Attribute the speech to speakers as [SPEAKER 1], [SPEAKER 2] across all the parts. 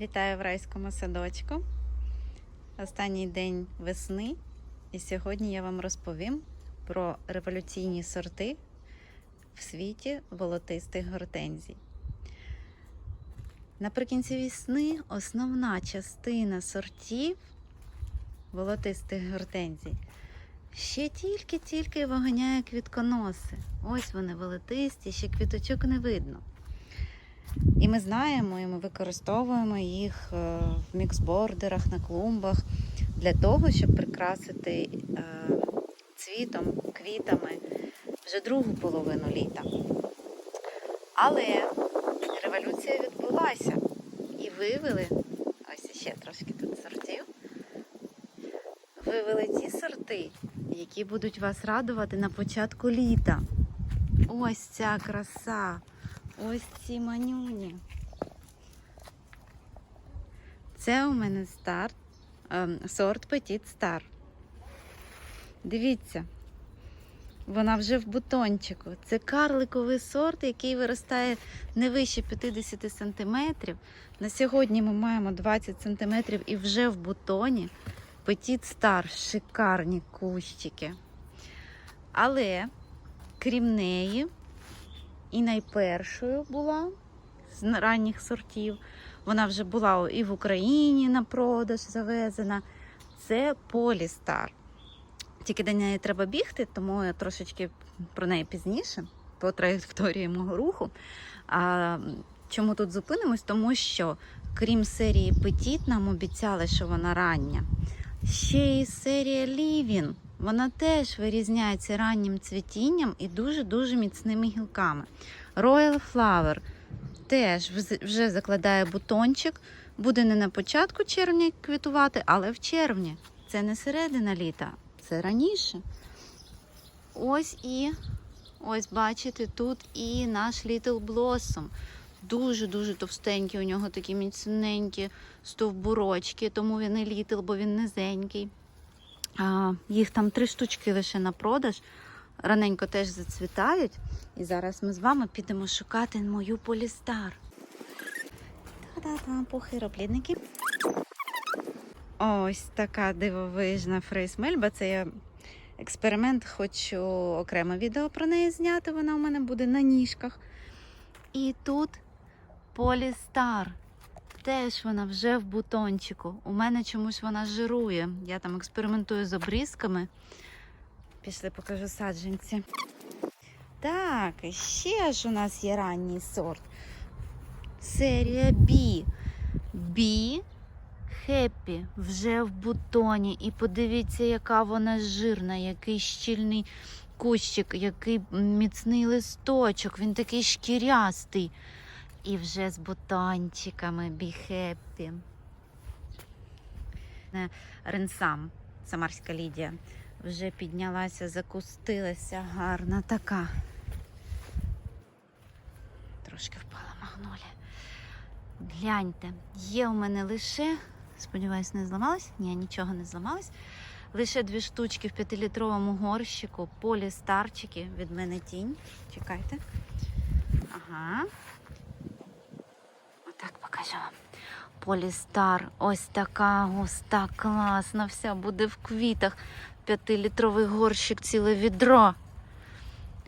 [SPEAKER 1] Вітаю в райському садочку. Останній день весни. І сьогодні я вам розповім про революційні сорти в світі волотистих гортензій. Наприкінці весни основна частина сортів волотистих гортензій ще тільки-тільки виганяє квітконоси. Ось вони волотисті, ще квіточок не видно. І ми знаємо, і ми використовуємо їх е, в міксбордерах, на клумбах для того, щоб прикрасити е, цвітом, квітами вже другу половину літа. Але революція відбулася і вивели, ось ще трошки тут сортів, вивели ті сорти, які будуть вас радувати на початку літа. Ось ця краса. Ось ці манюні. Це у мене старт, ем, сорт Petit Star. Дивіться, вона вже в бутончику. Це карликовий сорт, який виростає не вище 50 см. На сьогодні ми маємо 20 см і вже в бутоні. Petit Star, шикарні кущики. Але, крім неї, і найпершою була з ранніх сортів. Вона вже була і в Україні на продаж завезена. Це Полістар. Тільки до неї треба бігти, тому я трошечки про неї пізніше, по траєкторії мого руху. А чому тут зупинимось? Тому що, крім серії Петіт, нам обіцяли, що вона рання. Ще і серія Лівін. Вона теж вирізняється раннім цвітінням і дуже-дуже міцними гілками. Royal Flower теж вже закладає бутончик. Буде не на початку червня квітувати, але в червні. Це не середина літа, це раніше. Ось і ось бачите, тут і наш Little Blossom. Дуже-дуже товстенькі, у нього такі міцненькі стовбурочки, тому він і літл, бо він низенький. А, Їх там три штучки лише на продаж. Раненько теж зацвітають. І зараз ми з вами підемо шукати мою полістар. Та-да-да, похироплідники. Ось така дивовижна фрейсмельба. Це я експеримент, хочу окреме відео про неї зняти. Вона у мене буде на ніжках. І тут полістар. Теж вона вже в бутончику. У мене чомусь вона жирує. Я там експериментую з обрізками. Пішли, покажу саджанці. Так, ще ж у нас є ранній сорт. Серія B. B Happy вже в бутоні. І подивіться, яка вона жирна, який щільний кущик, який міцний листочок. Він такий шкірястий. І вже з бутончиками Be Happy. Е, Ренсам, Самарська Лідія. Вже піднялася, закустилася, гарна така. Трошки впала магнолія. Гляньте, є у мене лише, сподіваюсь, не зламалась? Ні, нічого не зламалось. Лише дві штучки в п'ятилітровому горщику, полі старчики від мене тінь. Чекайте. Ага. Покажу. Полістар. Ось така густа, класна, вся буде в квітах. П'ятилітровий горщик, ціле відро.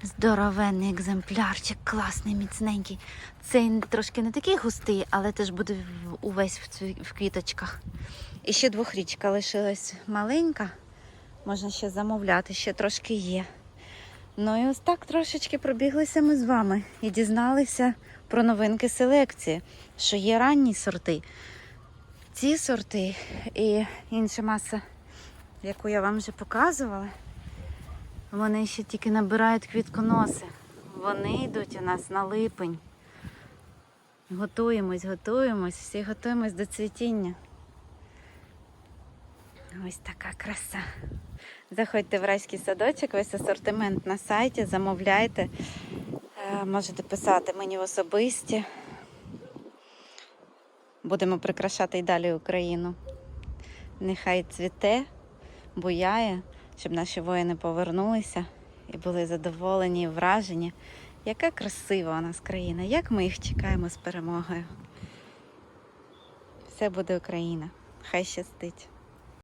[SPEAKER 1] Здоровенний екземплярчик, класний, міцненький. Цей трошки не такий густий, але теж буде увесь в квіточках. І ще двохрічка лишилась маленька. Можна ще замовляти, ще трошки є. Ну і ось так трошечки пробіглися ми з вами і дізналися про новинки селекції, що є ранні сорти. Ці сорти і інша маса, яку я вам вже показувала, вони ще тільки набирають квітконоси. Вони йдуть у нас на липень. Готуємось, готуємось, всі готуємось до цвітіння. Ось така краса. Заходьте в райський садочок, весь асортимент на сайті, замовляйте. Е, Можете писати мені в особисті. Будемо прикрашати й далі Україну. Нехай цвіте, буяє, щоб наші воїни повернулися і були задоволені і вражені. Яка красива у нас країна, як ми їх чекаємо з перемогою. все буде Україна. Хай щастить!